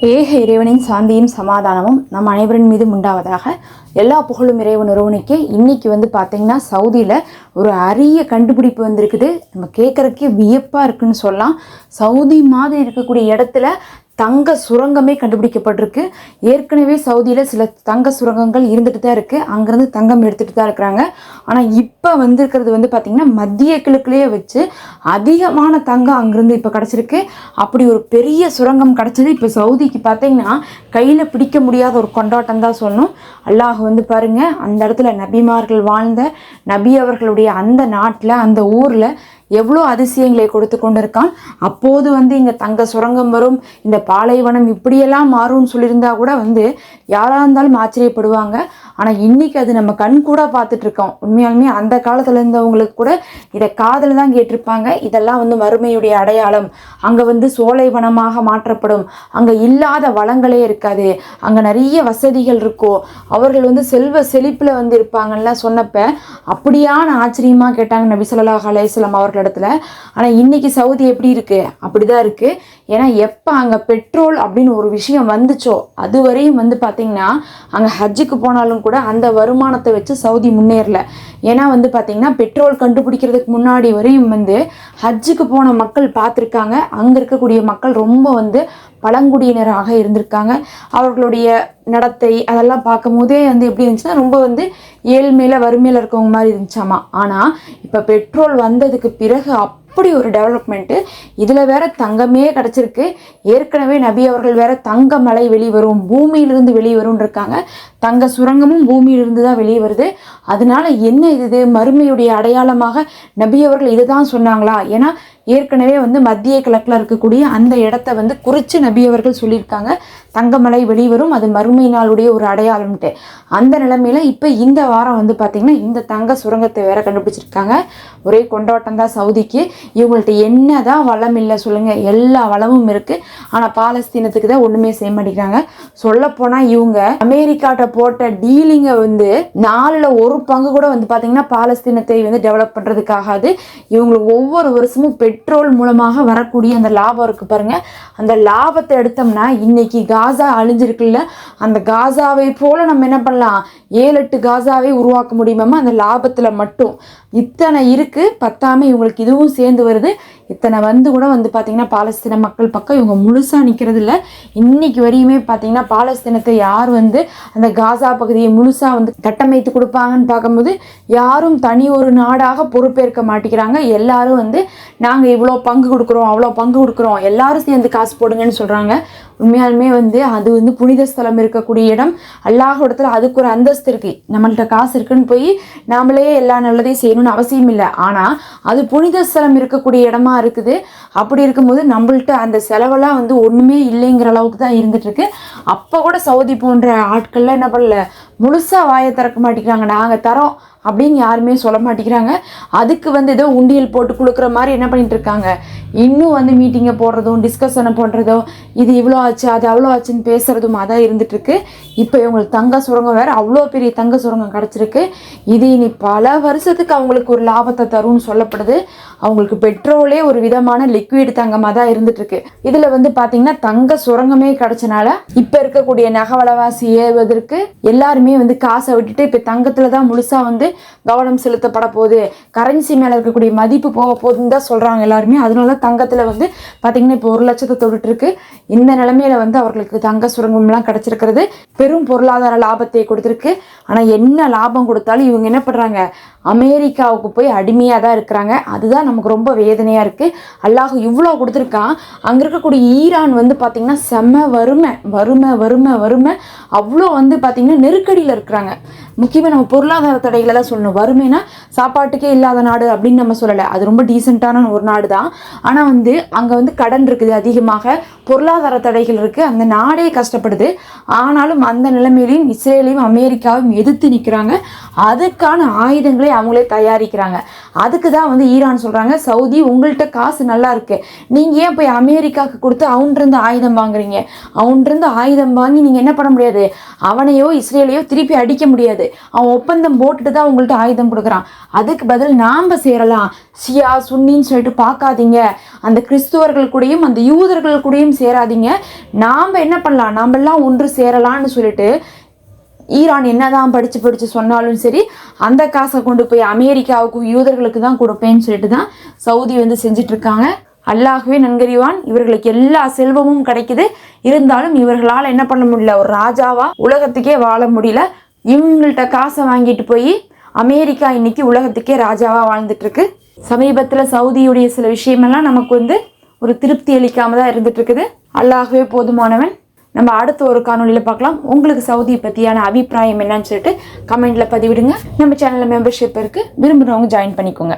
ஏக இறைவனின் சாந்தியும் சமாதானமும் நம் அனைவரின் மீதும் உண்டாவதாக எல்லா புகழும் இறைவன் ஒருவனுக்கே. இன்னைக்கு வந்து பார்த்தீங்கன்னா சவுதியில் ஒரு அரிய கண்டுபிடிப்பு வந்திருக்குது. நம்ம கேட்குறக்கே வியப்பாக இருக்குன்னு சொல்லலாம். சவுதி மாதிரி இருக்கக்கூடிய இடத்துல தங்க சுரங்கமே கண்டுபிடிக்கப்பட்டிருக்கு. ஏற்கனவே சவுதியில் சில தங்க சுரங்கங்கள் இருந்துட்டு தான் இருக்குது அங்கேருந்து தங்கம் எடுத்துகிட்டு தான் இருக்கிறாங்க. ஆனால் இப்போ வந்திருக்கிறது வந்து பார்த்திங்கன்னா மத்திய கிழக்குலேயே வச்சு அதிகமான தங்கம் அங்கேருந்து இப்போ கிடச்சிருக்கு. அப்படி ஒரு பெரிய சுரங்கம் கிடச்சது இப்போ சவுதிக்கு பார்த்தீங்கன்னா கையில் பிடிக்க முடியாத ஒரு கொண்டாட்டம் தான் சொல்லணும். அல்லாஹ் வந்து பாருங்கள் அந்த இடத்துல நபிமார்கள் வாழ்ந்த நபி அவர்களுடைய அந்த நாட்டில் அந்த ஊரில் எவ்வளோ அதிசயங்களை கொடுத்து கொண்டிருக்கான்? அப்போது வந்து இங்கே தங்க சுரங்கம் வரும் இந்த பாலைவனம் இப்படியெல்லாம் மாறும்னு சொல்லியிருந்தா கூட வந்து யாராக இருந்தாலும் ஆச்சரியப்படுவாங்க. ஆனால் இன்றைக்கி அது நம்ம கண் கூட பார்த்துட்ருக்கோம். உண்மையாலுமே அந்த காலத்தில் இருந்தவங்களுக்கு கூட இதை காதில் தான் கேட்டிருப்பாங்க. இதெல்லாம் வந்து மறுமையுடைய அடையாளம். அங்கே வந்து சோலை வனமாக மாற்றப்படும். அங்கே இல்லாத வளங்களே இருக்காது. அங்கே நிறைய வசதிகள் இருக்கும் அவர்கள் வந்து செல்வ செழிப்பில் வந்து இருப்பாங்கல்ல சொன்னப்போ அப்படியான ஆச்சரியமாக கேட்டாங்க நபி ஸல்லல்லாஹு அலையம் வஸல்லம் அவர்களிடத்துல ஆனால் இன்றைக்கி சவுதி எப்படி இருக்குது அப்படி தான் இருக்குது ஏன்னா எப்போ அங்கே பெட்ரோல் அப்படின்னு ஒரு விஷயம் வந்துச்சோ அது வரையும் வந்து பார்த்தீங்கன்னா அங்கே ஹஜ்ஜுக்கு போனாலும் கூட அந்த வருமானத்தை வச்சு சவுதி முன்னேறல. ஏன்னா வந்து பார்த்தீங்கன்னா பெட்ரோல் கண்டுபிடிக்கிறதுக்கு முன்னாடி வரையும் வந்து ஹஜ்ஜுக்கு போன மக்கள் பார்த்துருக்காங்க அங்கே இருக்கக்கூடிய மக்கள் ரொம்ப வந்து பழங்குடியினராக இருந்திருக்காங்க. அவர்களுடைய நடத்தை அதெல்லாம் பார்க்கும்போதே வந்து எப்படி இருந்துச்சுன்னா ரொம்ப வந்து ஏழ்மையில் வறுமையில் இருக்கவங்க மாதிரி இருந்துச்சாமா. ஆனால் இப்போ பெட்ரோல் வந்ததுக்கு பிறகு அப் அப்படி ஒரு டெவலப்மெண்ட்டு இதில் வேற தங்கமே கிடச்சிருக்கு. ஏற்கனவே நபி அவர்கள் வேற தங்க மலை வெளிவரும் பூமியிலிருந்து வெளிவரும்னு இருக்காங்க. தங்க சுரங்கமும் பூமியிலிருந்து தான் வெளியே வருது அதனால என்ன இது? மறுமையுடைய அடையாளமாக நபி அவர்கள் இதை தான் சொன்னாங்களா? ஏன்னா ஏற்கனவே வந்து மத்திய கிழக்கில் இருக்கக்கூடிய அந்த இடத்த வந்து குறித்து நபி அவர்கள் சொல்லியிருக்காங்க. தங்கமலை வெளிவரும் அது மறுமை நாளுடைய ஒரு அடையாளம்ட்டு. அந்த நிலைமையில் இப்போ இந்த வாரம் வந்து பார்த்திங்கன்னா இந்த தங்க சுரங்கத்தை வேற கண்டுபிடிச்சிருக்காங்க. ஒரே கொண்டாட்டம் தான் சவுதிக்கு. இவங்கள்ட்ட என்ன தான் வளம் இல்லை சொல்லுங்கள் எல்லா வளமும் இருக்குது ஆனால் பாலஸ்தீனத்துக்கு தான் ஒன்றுமே செய்ய மாட்டேங்கிறாங்க. சொல்லப்போனால் இவங்க அமெரிக்காட்ட போட்ட டீலிங்கை வந்து நாலில் ஒரு பங்கு கூட வந்து பார்த்திங்கன்னா பாலஸ்தீனத்தை வந்து டெவலப் பண்ணுறதுக்காகாது இவங்களுக்கு ஒவ்வொரு வருஷமும் பெட் பெட்ரோல் மூலமாக வரக்கூடிய அந்த லாபம் இருக்குது பாருங்கள் அந்த லாபத்தை எடுத்தோம்னா இன்றைக்கி காசா அழிஞ்சிருக்குல்ல. அந்த காசாவை போல் நம்ம என்ன பண்ணலாம்? ஏழு எட்டு காசாவை உருவாக்க முடியுமாமா அந்த லாபத்தில் மட்டும். இத்தனை இருக்குது பத்தாமல் இவங்களுக்கு இதுவும் சேர்ந்து வருது. இத்தனை வந்து கூட வந்து பார்த்திங்கன்னா பாலஸ்தீன மக்கள் பக்கம் இவங்க முழுசாக நிற்கிறது இல்லை. இன்றைக்கி வரையுமே பார்த்திங்கன்னா பாலஸ்தீனத்தை யார் வந்து அந்த காசா பகுதியை முழுசாக வந்து கட்டமைத்து கொடுப்பாங்கன்னு பார்க்கும்போது யாரும் தனி ஒரு நாடாக பொறுப்பேற்க மாட்டேங்கிறாங்க. எல்லாரும் வந்து நாங்கள் நாங்கள் இவ்வளோ பங்கு கொடுக்குறோம் அவ்வளோ பங்கு கொடுக்குறோம் எல்லாரும் சேர்ந்து காசு போடுங்கன்னு சொல்கிறாங்க உண்மையாலுமே வந்து அது வந்து புனித ஸ்தலம் இருக்கக்கூடிய இடம். அல்லாஹோடத்தில் அதுக்கு ஒரு அந்தஸ்து இருக்குது நம்மள்கிட்ட காசு இருக்குன்னு போய் நாமளே எல்லா நல்லதையும் செய்யணும்னு அவசியம் இல்லை. ஆனால் அது புனித ஸ்தலம் இருக்கக்கூடிய இடமா இருக்குது. அப்படி இருக்கும்போது நம்மள்கிட்ட அந்த செலவெல்லாம் வந்து ஒன்றுமே இல்லைங்கிற அளவுக்கு தான் இருந்துகிட்ருக்கு அப்போ கூட சவுதி போன்ற ஆட்கள்லாம் என்ன பண்ணல? முழுசாக வாயை திறக்க மாட்டேங்கிறாங்க. நாங்கள் தரோம். அப்படின்னு யாருமே சொல்ல மாட்டேங்கிறாங்க. அதுக்கு வந்து ஏதோ உண்டியல் போட்டு கொடுக்குற மாதிரி என்ன பண்ணிட்டு இருக்காங்க? இன்னும் வந்து மீட்டிங்கை போடுறதும் டிஸ்கஷனை பண்ணுறதும் இது இவ்வளோ ஆச்சு அது அவ்வளோ ஆச்சுன்னு பேசுகிறதும் அதான் இருந்துகிட்ருக்கு இப்போ இவங்களுக்கு தங்க சுரங்கம் வேறு அவ்வளோ பெரிய தங்க சுரங்கம் கிடச்சிருக்கு. இது இனி பல வருஷத்துக்கு அவங்களுக்கு ஒரு லாபத்தை தரும்னு சொல்லப்படுது. அவங்களுக்கு பெட்ரோலே ஒரு விதமான லிக்விட் தங்கமாக தான் இருந்துகிட்ருக்கு இதில் வந்து பார்த்திங்கன்னா தங்க சுரங்கமே கிடச்சனால இப்போ இருக்கக்கூடிய நகவலவாசி ஏறுவதற்கு எல்லாருமே வந்து காசை விட்டுட்டு இப்போ தங்கத்தில் தான் முழுசாக வந்து கவனம் செலுத்தப்பட போகுது. கரன்சி மேலே இருக்கக்கூடிய மதிப்பு போக போகுதுன்னு தான் சொல்கிறாங்க எல்லாருமே. அதனால தான் தங்கத்தில் வந்து பார்த்தீங்கன்னா இப்போ ஒரு லட்சத்தை தொட்டுட்டு இருக்கு. இந்த நிலமையில வந்து அவர்களுக்கு தங்க சுரங்கம்லாம் கிடைச்சிருக்கிறது. பெரும் பொருளாதார லாபத்தை கொடுத்துருக்கு. ஆனால் என்ன லாபம் கொடுத்தாலும் இவங்க என்ன பண்ணுறாங்க அமெரிக்காவுக்கு போய் அடிமையாக தான் இருக்கிறாங்க. அதுதான் நமக்கு ரொம்ப வேதனையாக இருக்குது அல்லாஹ் இவ்வளோ கொடுத்துருக்கான். அங்கே இருக்கக்கூடிய ஈரான் வந்து பார்த்திங்கன்னா செம்ம வறுமை வறுமை வறுமை வறுமை. அவ்வளோ வந்து பார்த்திங்கன்னா நெருக்கடியில் இருக்கிறாங்க. முக்கியமாக நம்ம பொருளாதார தடைகளை தான் சொல்லணும். வறுமைனா சாப்பாட்டுக்கே இல்லாத நாடு அப்படின்னு நம்ம சொல்லலை. அது ரொம்ப டீசெண்டான ஒரு நாடு தான் ஆனால் வந்து அங்கே வந்து கடன் இருக்குது அதிகமாக. பொருளாதார தடைகள் இருக்குது அந்த நாடே கஷ்டப்படுது. ஆனாலும் அந்த நிலைமையிலையும் இஸ்ரேலையும் அமெரிக்காவும் எதிர்த்து நிற்கிறாங்க அதுக்கான ஆயுதங்களை அவங்களே தயாரிக்கிறாங்க. அதுக்கு தான் வந்து ஈரான் சொல்கிறாங்க சவுதி உங்கள்கிட்ட காசு நல்லா இருக்குது நீங்கள் ஏன் போய் அமெரிக்காவுக்கு கொடுத்து அவன்கிட்ட ஆயுதம் வாங்குறீங்க? அவன்கிட்ட ஆயுதம் வாங்கி நீங்கள் என்ன பண்ண முடியாது? அவனையோ இஸ்ரேலையோ திருப்பி அடிக்க முடியாது. அவன் ஒப்பந்தம் போட்டுட்டு தான் உங்கள்கிட்ட ஆயுதம் கொடுக்குறான். அதுக்கு பதில் நாம் சேரலாம். ஷியா சுன்னின்னு சொல்லிட்டு பார்க்காதீங்க. அந்த கிறிஸ்துவர்கள் கூடயும் அந்த யூதர்கள் கூடயும் சேராதீங்க. நாம் என்ன பண்ணலாம்? நாமெல்லாம் ஒன்று சேரலாம்னு சொல்லிட்டு ஈரான் என்னதான் படித்து படித்து சொன்னாலும் சரி அந்த காசை கொண்டு போய் அமெரிக்காவுக்கு யூதர்களுக்கு தான் கொடுப்பேன்னு சொல்லிட்டு தான் சவுதி வந்து செஞ்சிட்ருக்காங்க அல்லாகவே நன்கறிவான். இவர்களுக்கு எல்லா செல்வமும் கிடைக்குது. இருந்தாலும் இவர்களால் என்ன பண்ண முடியல? ஒரு ராஜாவா உலகத்துக்கே வாழ முடியல. இவங்கள்ட்ட காசை வாங்கிட்டு போய் அமெரிக்கா இன்னைக்கு உலகத்துக்கே ராஜாவா வாழ்ந்துட்டு இருக்கு சமீபத்தில் சவுதியுடைய சில விஷயமெல்லாம் நமக்கு வந்து ஒரு திருப்தி அளிக்காம தான் இருந்துட்டு இருக்குது அல்லாகவே போதுமானவன். நம்ம அடுத்த ஒரு காணொளியில் பார்க்கலாம். உங்களுக்கு சவுதி பற்றியான அபிப்பிராயம் என்னன்னு சொல்லிட்டு கமெண்ட்ல பதிவிடுங்க. நம்ம சேனலில் மெம்பர்ஷிப் இருக்கு. விரும்புகிறவங்க ஜாயின் பண்ணிக்கோங்க.